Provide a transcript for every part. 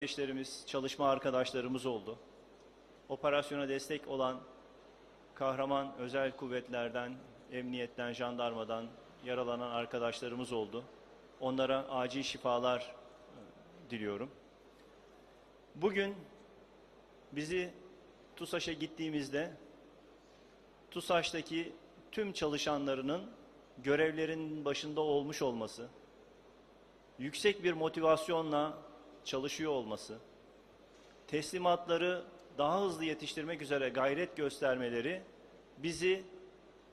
kardeşlerimiz, çalışma arkadaşlarımız oldu. Operasyona destek olan kahraman özel kuvvetlerden, emniyetten, jandarmadan yaralanan arkadaşlarımız oldu. Onlara acil şifalar e, diliyorum. Bugün bizi TUSAŞ'a gittiğimizde TUSAŞ'taki tüm çalışanlarının görevlerinin başında olmuş olması, yüksek bir motivasyonla çalışıyor olması, teslimatları daha hızlı yetiştirmek üzere gayret göstermeleri bizi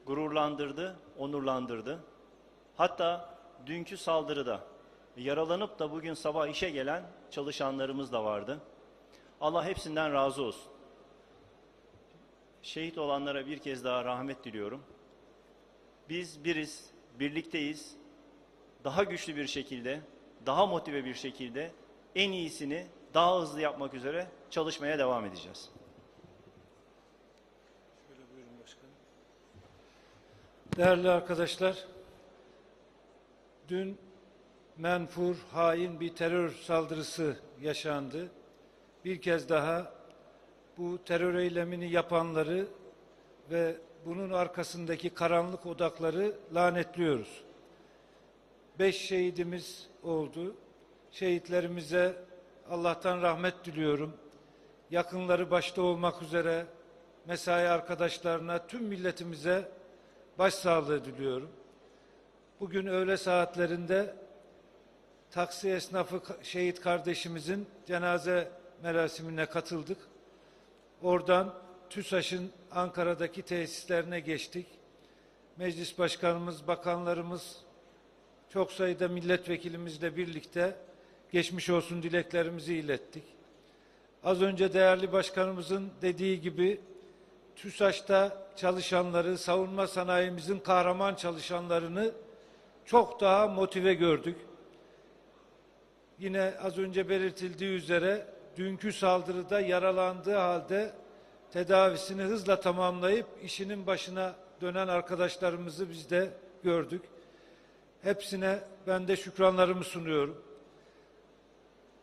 gururlandırdı, onurlandırdı. Hatta dünkü saldırıda yaralanıp da bugün sabah işe gelen çalışanlarımız da vardı. Allah hepsinden razı olsun. Şehit olanlara bir kez daha rahmet diliyorum. Biz biriz, birlikteyiz. Daha güçlü bir şekilde, daha motive bir şekilde en iyisini daha hızlı yapmak üzere çalışmaya devam edeceğiz. Şöyle buyurun başkanım. Değerli arkadaşlar, dün menfur, hain bir terör saldırısı yaşandı. Bir kez daha bu terör eylemini yapanları ve bunun arkasındaki karanlık odakları lanetliyoruz. Beş şehidimiz oldu. Şehitlerimize Allah'tan rahmet diliyorum. Yakınları başta olmak üzere mesai arkadaşlarına, tüm milletimize başsağlığı diliyorum. Bugün öğle saatlerinde taksi esnafı şehit kardeşimizin cenaze merasimine katıldık. Oradan TÜSAŞ'ın Ankara'daki tesislerine geçtik. Meclis başkanımız, bakanlarımız, çok sayıda milletvekilimizle birlikte geçmiş olsun dileklerimizi ilettik. Az önce değerli başkanımızın dediği gibi TÜSAŞ'ta çalışanları, savunma sanayimizin kahraman çalışanlarını çok daha motive gördük. Yine az önce belirtildiği üzere dünkü saldırıda yaralandığı halde tedavisini hızla tamamlayıp işinin başına dönen arkadaşlarımızı biz de gördük. Hepsine ben de şükranlarımı sunuyorum.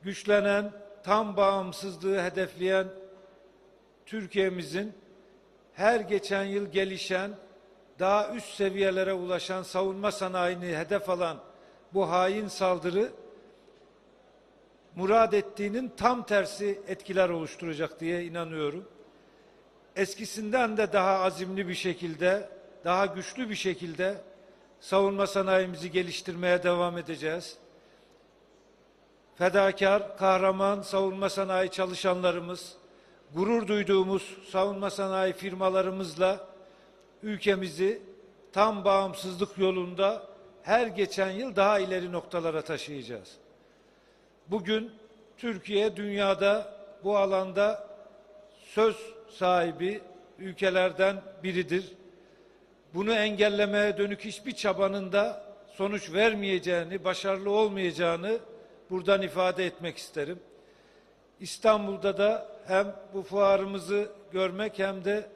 Güçlenen, tam bağımsızlığı hedefleyen Türkiye'mizin her geçen yıl gelişen, daha üst seviyelere ulaşan savunma sanayini hedef alan bu hain saldırı murad ettiğinin tam tersi etkiler oluşturacak diye inanıyorum. Eskisinden de daha azimli bir şekilde, daha güçlü bir şekilde savunma sanayimizi geliştirmeye devam edeceğiz. Fedakar, kahraman savunma sanayi çalışanlarımız, gurur duyduğumuz savunma sanayi firmalarımızla ülkemizi tam bağımsızlık yolunda her geçen yıl daha ileri noktalara taşıyacağız. Bugün Türkiye dünyada bu alanda söz sahibi ülkelerden biridir. Bunu engellemeye dönük hiçbir çabanın da sonuç vermeyeceğini, başarılı olmayacağını buradan ifade etmek isterim. İstanbul'da da hem bu fuarımızı görmek hem de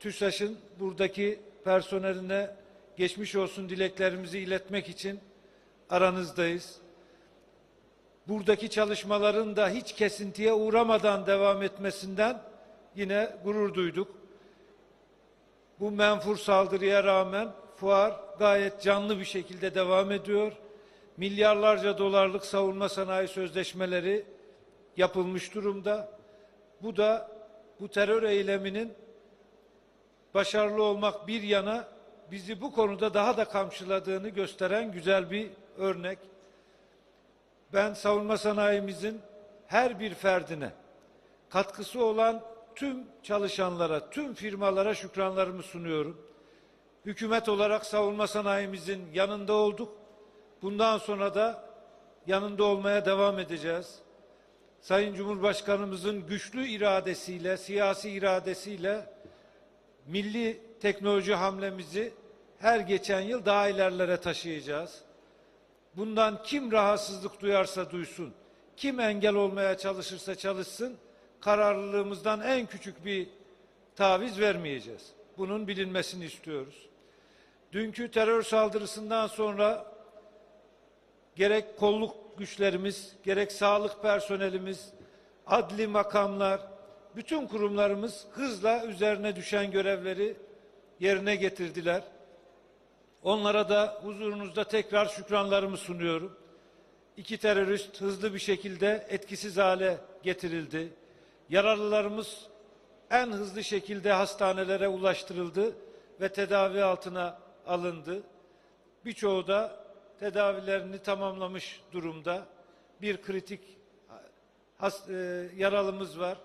TÜSAŞ'ın buradaki personeline geçmiş olsun dileklerimizi iletmek için aranızdayız. Buradaki çalışmaların da hiç kesintiye uğramadan devam etmesinden yine gurur duyduk. Bu menfur saldırıya rağmen fuar gayet canlı bir şekilde devam ediyor. Milyarlarca dolarlık savunma sanayi sözleşmeleri yapılmış durumda. Bu da bu terör eyleminin başarılı olmak bir yana bizi bu konuda daha da kamçıladığını gösteren güzel bir örnek. Ben savunma sanayimizin her bir ferdine katkısı olan tüm çalışanlara, tüm firmalara şükranlarımı sunuyorum. Hükümet olarak savunma sanayimizin yanında olduk. Bundan sonra da yanında olmaya devam edeceğiz. Sayın Cumhurbaşkanımızın güçlü iradesiyle, siyasi iradesiyle milli teknoloji hamlemizi her geçen yıl daha ilerlere taşıyacağız. Bundan kim rahatsızlık duyarsa duysun, kim engel olmaya çalışırsa çalışsın, kararlılığımızdan en küçük bir taviz vermeyeceğiz. Bunun bilinmesini istiyoruz. Dünkü terör saldırısından sonra gerek kolluk güçlerimiz, gerek sağlık personelimiz, adli makamlar, bütün kurumlarımız hızla üzerine düşen görevleri yerine getirdiler. Onlara da huzurunuzda tekrar şükranlarımı sunuyorum. İki terörist hızlı bir şekilde etkisiz hale getirildi. Yaralılarımız en hızlı şekilde hastanelere ulaştırıldı ve tedavi altına alındı. Birçoğu da tedavilerini tamamlamış durumda. Bir kritik has- e, yaralımız var.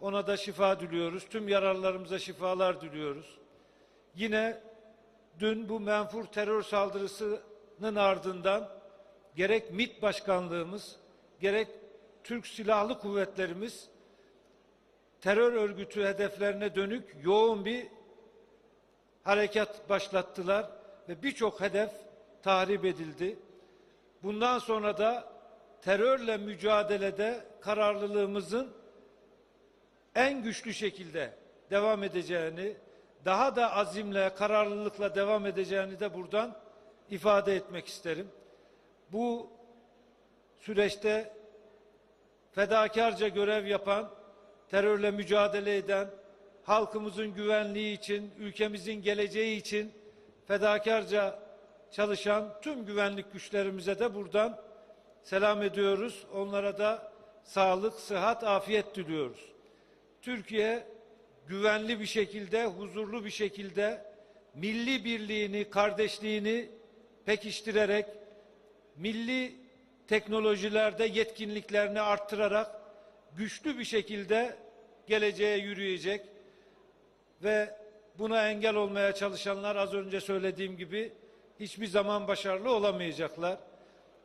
Ona da şifa diliyoruz. Tüm yaralılarımıza şifalar diliyoruz. Yine dün bu menfur terör saldırısının ardından gerek MİT başkanlığımız, gerek Türk Silahlı Kuvvetlerimiz terör örgütü hedeflerine dönük yoğun bir harekat başlattılar ve birçok hedef tahrip edildi. Bundan sonra da terörle mücadelede kararlılığımızın en güçlü şekilde devam edeceğini, daha da azimle, kararlılıkla devam edeceğini de buradan ifade etmek isterim. Bu süreçte fedakarca görev yapan, terörle mücadele eden, halkımızın güvenliği için, ülkemizin geleceği için fedakarca çalışan tüm güvenlik güçlerimize de buradan selam ediyoruz. Onlara da sağlık, sıhhat, afiyet diliyoruz. Türkiye güvenli bir şekilde, huzurlu bir şekilde milli birliğini, kardeşliğini pekiştirerek milli teknolojilerde yetkinliklerini arttırarak güçlü bir şekilde geleceğe yürüyecek ve buna engel olmaya çalışanlar az önce söylediğim gibi hiçbir zaman başarılı olamayacaklar.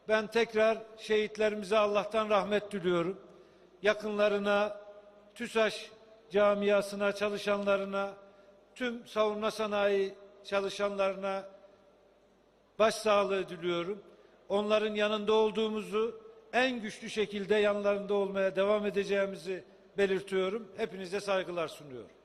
Ben tekrar şehitlerimize Allah'tan rahmet diliyorum. Yakınlarına, TÜSAŞ camiasına, çalışanlarına, tüm savunma sanayi çalışanlarına başsağlığı diliyorum. Onların yanında olduğumuzu en güçlü şekilde yanlarında olmaya devam edeceğimizi belirtiyorum. Hepinize saygılar sunuyorum.